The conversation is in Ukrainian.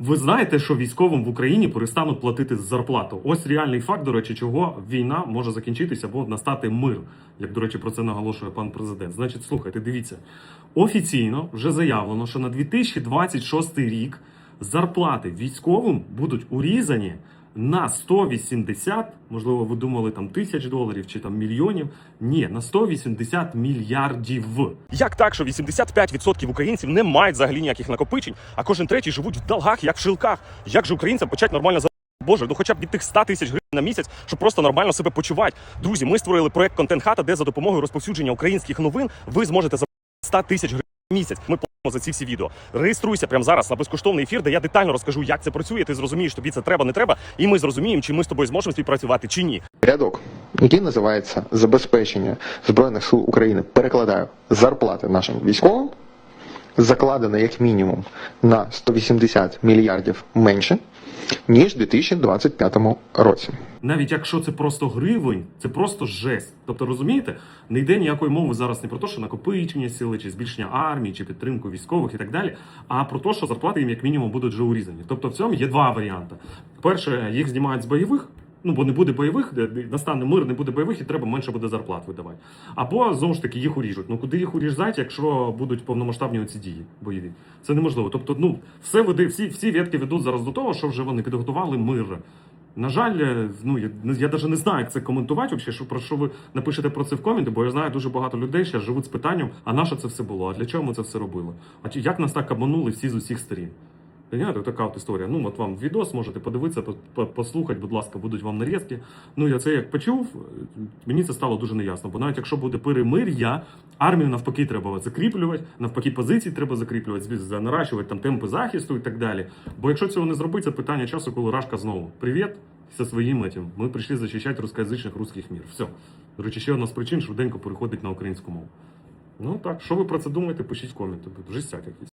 Ви знаєте, що військовим в Україні перестануть платити зарплату. Ось реальний факт, до речі, чого війна може закінчитися або настати мир, як до речі, про це наголошує пан президент. Значить, слухайте, дивіться, офіційно вже заявлено, що на 2026 рік зарплати військовим будуть урізані на 180, можливо, ви думали там тисяч доларів чи там мільйонів. Ні, на 180 мільярдів. Як так, що 85% українців не мають взагалі ніяких накопичень, а кожен третій живуть в долгах, як в шилках? Як же українцям почати нормально за Боже, ну хоча б від тих 100 тисяч гривень на місяць, щоб просто нормально себе почувати. Друзі, ми створили проект Контент Хата, де за допомогою розповсюдження українських новин ви зможете за 100 тисяч гривень в місяць. Ми за ці всі відео. Реєструйся прямо зараз на безкоштовний ефір, де я детально розкажу, як це працює. Ти зрозумієш, тобі це треба, не треба, і ми зрозуміємо, чи ми з тобою зможемо співпрацювати чи ні. рядок, який називається забезпечення збройних сил України. Перекладаю зарплати нашим військовим, закладено як мінімум на 180 мільярдів менше ніж у 2025 році. Навіть якщо це просто гривень, це просто жесть. Тобто, розумієте, не йде ніякої мови зараз не про те, що накопичення сили, чи збільшення армії, чи підтримку військових і так далі, а про те, що зарплати їм як мінімум будуть вже урізані. Тобто, в цьому є два варіанти. Перше, їх знімають з бойових. Ну, бо не буде бойових, де настане мир, не буде бойових, і треба менше буде зарплат видавати. Або знову ж таки їх уріжуть. Ну куди їх уріжать, якщо будуть повномасштабні оці дії бойові? Це неможливо. Тобто, ну все веде, всі, всі ветки ведуть зараз до того, що вже вони підготували мир. На жаль, е, ну я, я навіть не знаю, як це коментувати, вообще, що про що ви напишете про це в коменти, бо я знаю дуже багато людей ще живуть з питанням, а на що це все було? А для чого ми це все робили? А як нас так обманули всі з усіх сторін? Понимаєте, така от історія. Ну, от вам відос можете подивитися, по- по- послухати, будь ласка, будуть вам нарізки. Ну, я це як почув, мені це стало дуже неясно. Бо навіть якщо буде перемир'я, армію навпаки треба закріплювати, навпаки, позиції треба закріплювати, наращувати там темпи захисту і так далі. Бо якщо цього не зробити, це питання часу, коли Рашка знову привіт зі своїм этим. Ми прийшли захищати рускоязичних русських мір. Все. До речі, ще одна з причин швиденько переходить на українську мову. Ну так, що ви про це думаєте, пишіть коменти. Жестяк якийсь.